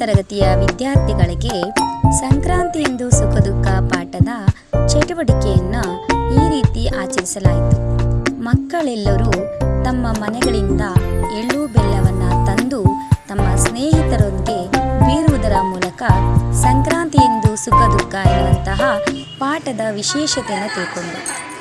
ತರಗತಿಯ ವಿದ್ಯಾರ್ಥಿಗಳಿಗೆ ಸಂಕ್ರಾಂತಿಯಂದು ಸುಖ ದುಃಖ ಪಾಠದ ಚಟುವಟಿಕೆಯನ್ನು ಈ ರೀತಿ ಆಚರಿಸಲಾಯಿತು. ಮಕ್ಕಳೆಲ್ಲರೂ ತಮ್ಮ ಮನೆಗಳಿಂದ ಎಳ್ಳು ಬೆಲ್ಲವನ್ನು ತಂದು ತಮ್ಮ ಸ್ನೇಹಿತರೊಂದಿಗೆ ಬೀರುವುದರ ಮೂಲಕ ಸಂಕ್ರಾಂತಿ ಎಂದು ಸುಖ ದುಃಖ ಎನ್ನುವಂತಹ ಪಾಠದ ವಿಶೇಷತೆಯನ್ನು ತಿಳ್ಕೊಂಡರು.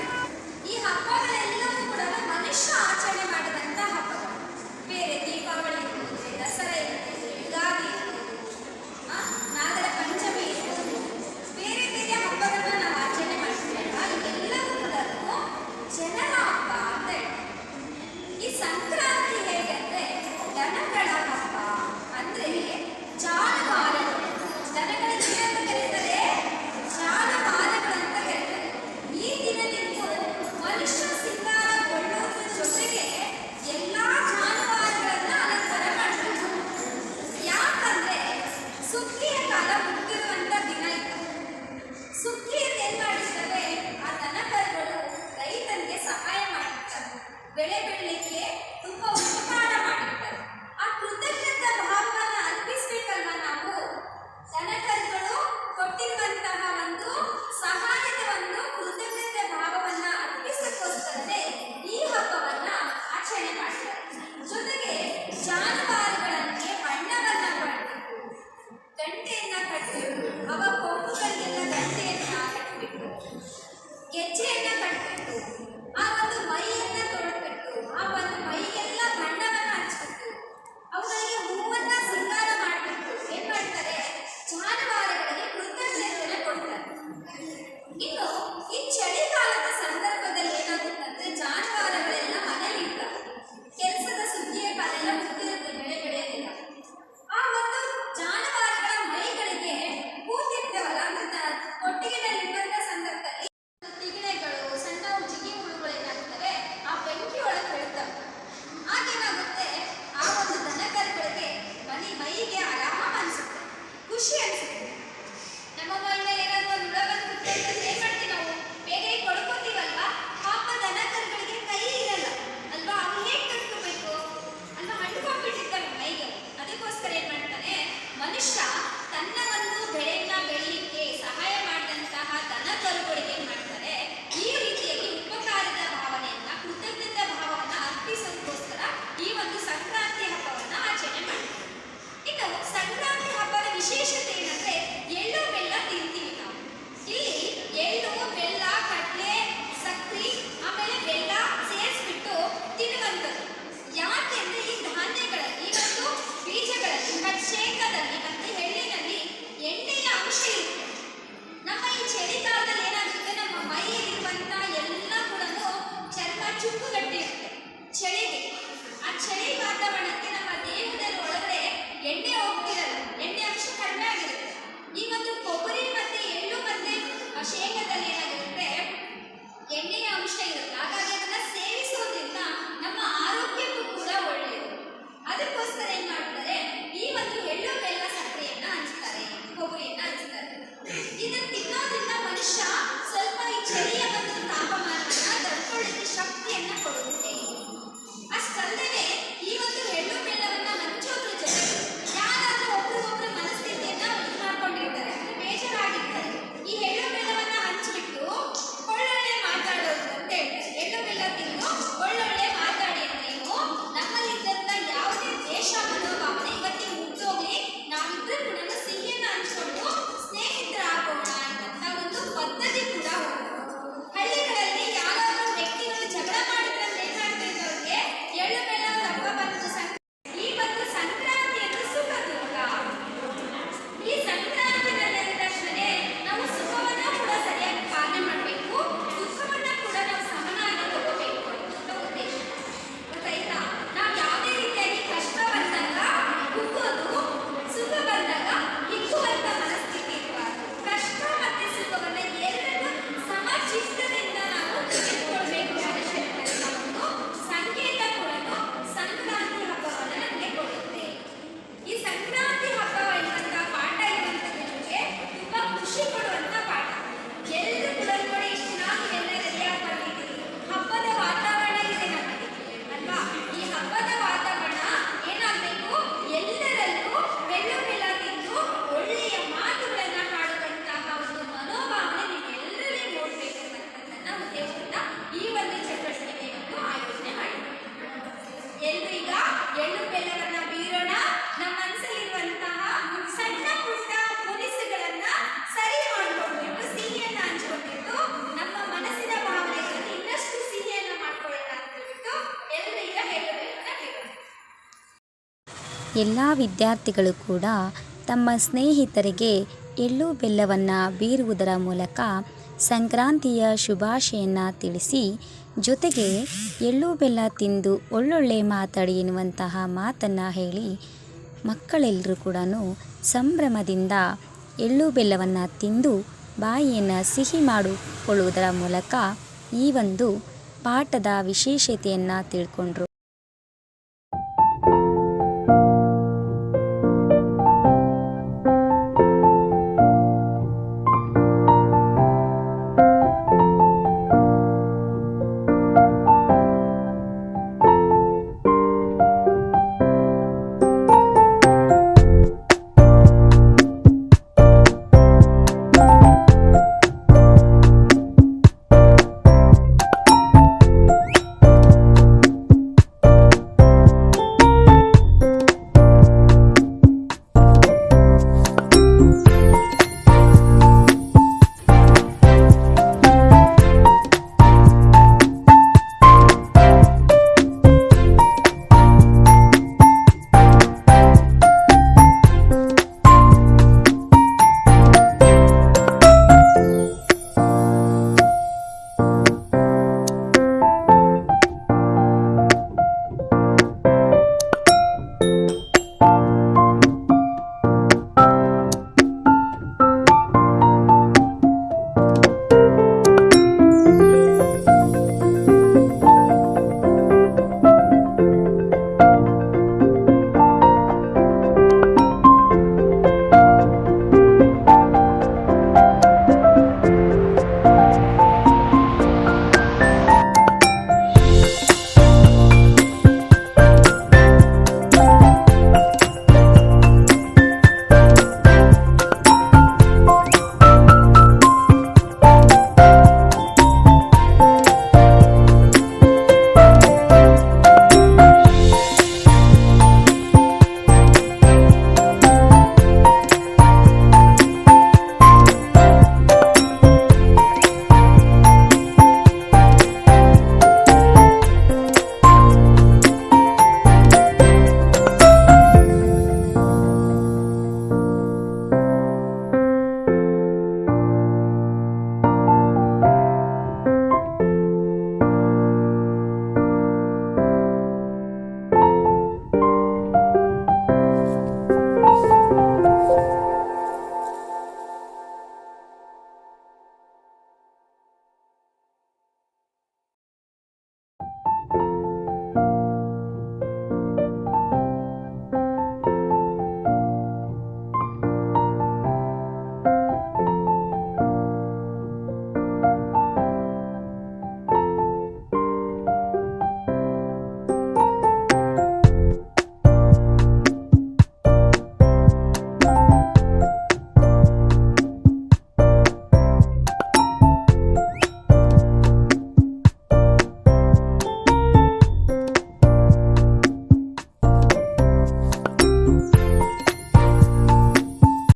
ಎಲ್ಲಾ ಎಲ್ಲ ವಿದ್ಯಾರ್ಥಿಗಳು ಕೂಡ ತಮ್ಮ ಸ್ನೇಹಿತರಿಗೆ ಎಳ್ಳು ಬೆಲ್ಲವನ್ನು ಬೀರುವುದರ ಮೂಲಕ ಸಂಕ್ರಾಂತಿಯ ಶುಭಾಶಯನ್ನು ತಿಳಿಸಿ ಜೊತೆಗೆ ಎಳ್ಳು ಬೆಲ್ಲ ತಿಂದು ಒಳ್ಳೊಳ್ಳೆ ಮಾತಾಡಿ ಎನ್ನುವಂತಹ ಮಾತನ್ನು ಹೇಳಿ ಮಕ್ಕಳೆಲ್ಲರೂ ಕೂಡ ಸಂಭ್ರಮದಿಂದ ಎಳ್ಳು ಬೆಲ್ಲವನ್ನು ತಿಂದು ಬಾಯಿಯನ್ನು ಸಿಹಿ ಮಾಡಿಕೊಳ್ಳುವುದರ ಮೂಲಕ ಈ ಒಂದು ಪಾಠದ ವಿಶೇಷತೆಯನ್ನು ತಿಳ್ಕೊಂಡ್ರು.